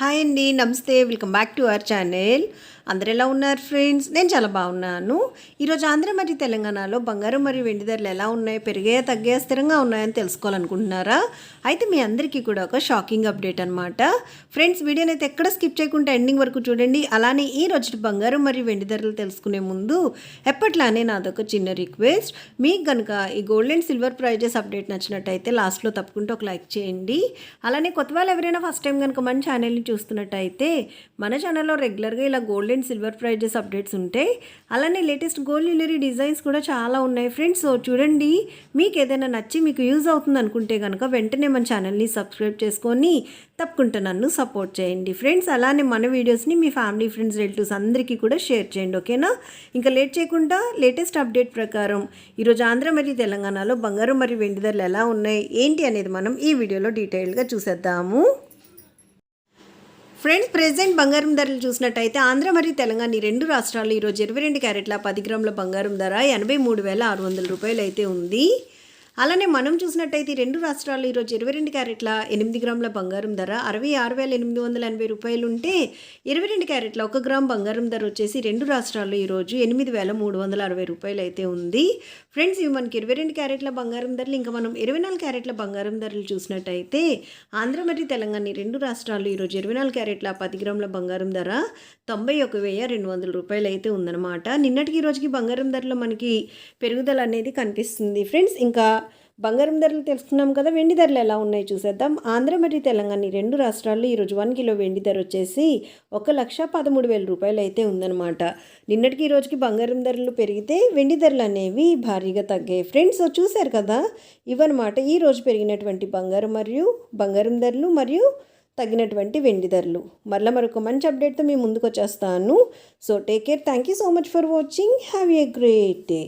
Hi అండి namaste welcome back to our channel అందరు ఎలా ఉన్నారు ఫ్రెండ్స్? నేను చాలా బాగున్నాను. ఈరోజు ఆంధ్ర మరియు తెలంగాణలో బంగారం మరియు వెండి ధరలు ఎలా ఉన్నాయి పెరిగాయా తగ్గాయా స్థిరంగా ఉన్నాయని తెలుసుకోవాలనుకుంటున్నారా? అయితే మీ అందరికీ కూడా ఒక షాకింగ్ అప్డేట్ అనమాట ఫ్రెండ్స్ వీడియోని అయితే ఎక్కడ స్కిప్ చేయకుండా ఎండింగ్ వరకు చూడండి. అలానే ఈ రోజు బంగారం మరియు వెండి ధరలు తెలుసుకునే ముందు ఎప్పట్లానే నాదొక చిన్న రిక్వెస్ట్. మీకు కనుక ఈ gold and silver prices update నచ్చినట్టయితే లాస్ట్లో తప్పకుండా ఒక లైక్ చేయండి. అలానే కొత్త వాళ్ళు ఎవరైనా ఫస్ట్ టైం కనుక మన ఛానల్ని చూస్తున్నట్టయితే మన ఛానల్లో రెగ్యులర్గా ఇలా gold and silver prices updates ఉంటాయి అలానే లేటెస్ట్ గోల్డ్ జ్యువెలరీ డిజైన్స్ కూడా చాలా ఉన్నాయి ఫ్రెండ్స్ సో చూడండి మీకు ఏదైనా నచ్చి మీకు యూజ్ అవుతుంది అనుకుంటే కనుక వెంటనే మన ఛానల్ని సబ్స్క్రైబ్ చేసుకొని తప్పకుండా నన్ను సపోర్ట్ చేయండి ఫ్రెండ్స్ అలానే మన వీడియోస్ని మీ ఫ్యామిలీ ఫ్రెండ్స్ రిలేటివ్స్ అందరికీ కూడా షేర్ చేయండి ఓకేనా ఇంకా లేట్ చేయకుండా లేటెస్ట్ అప్డేట్ ప్రకారం ఈరోజు ఆంధ్ర మరియు తెలంగాణలో బంగారం మరియు వెండి ధరలు ఎలా ఉన్నాయి ఏంటి అనేది మనం ఈ వీడియోలో డీటెయిల్గా చూసేద్దాము. ఫ్రెండ్స్ ప్రెసెంట్ బంగారం ధరలు చూసినట్టయితే ఆంధ్ర మరియు తెలంగాణ ఈ రెండు రాష్ట్రాల్లో ఈరోజు ఇరవై రెండు క్యారెట్ల పది గ్రాముల బంగారం ధర ఎనభై మూడు వేల ఆరు వందల రూపాయలు అయితే ఉంది. అలానే మనం చూసినట్టయితే రెండు రాష్ట్రాలు ఈరోజు ఇరవై రెండు క్యారెట్ల ఎనిమిది గ్రాముల బంగారం ధర అరవై ఆరు వేల ఎనిమిది వందల ఎనభై రూపాయలు ఉంటే ఇరవై రెండు క్యారెట్ల ఒక గ్రామ్ బంగారం ధర వచ్చేసి రెండు రాష్ట్రాల్లో ఈరోజు ఎనిమిది వేల మూడు వందల అరవై రూపాయలు అయితే ఉంది. ఫ్రెండ్స్ ఇవి మనకి ఇరవై రెండు క్యారెట్ల బంగారం ధరలు ఇంకా మనం ఇరవై నాలుగు క్యారెట్ల బంగారం ధరలు చూసినట్టయితే ఆంధ్ర మరియు తెలంగాణ రెండు రాష్ట్రాలు ఈరోజు ఇరవై నాలుగు క్యారెట్ల పది గ్రాముల బంగారం ధర తొంభై ఒక వెయ్యి రెండు వందల రూపాయలు అయితే ఉందన్నమాట. నిన్నటికి ఈ రోజుకి బంగారం ధరలో మనకి పెరుగుదల అనేది కనిపిస్తుంది. ఫ్రెండ్స్ ఇంకా బంగారం ధరలు తెలుసుకున్నాం కదా వెండి ధరలు ఎలా ఉన్నాయి చూసేద్దాం. ఆంధ్ర మరియు తెలంగాణ ఈ రెండు రాష్ట్రాల్లో ఈరోజు వన్ కిలో వెండి ధర వచ్చేసి ఒక లక్ష పదమూడు వేల రూపాయలు అయితే ఉందన్నమాట. నిన్నటికి ఈ రోజుకి బంగారం ధరలు పెరిగితే వెండి ధరలు అనేవి భారీగా తగ్గాయి. ఫ్రెండ్స్ చూశారు కదా ఇవన్నమాట ఈ రోజు పెరిగినటువంటి బంగారం మరియు బంగారం ధరలు మరియు తగ్గినటువంటి వెండి ధరలు. మరలా మరొక మంచి అప్డేట్తో మీ ముందుకు వచ్చేస్తాను. So take care. Thank you so much for watching. Have a great day.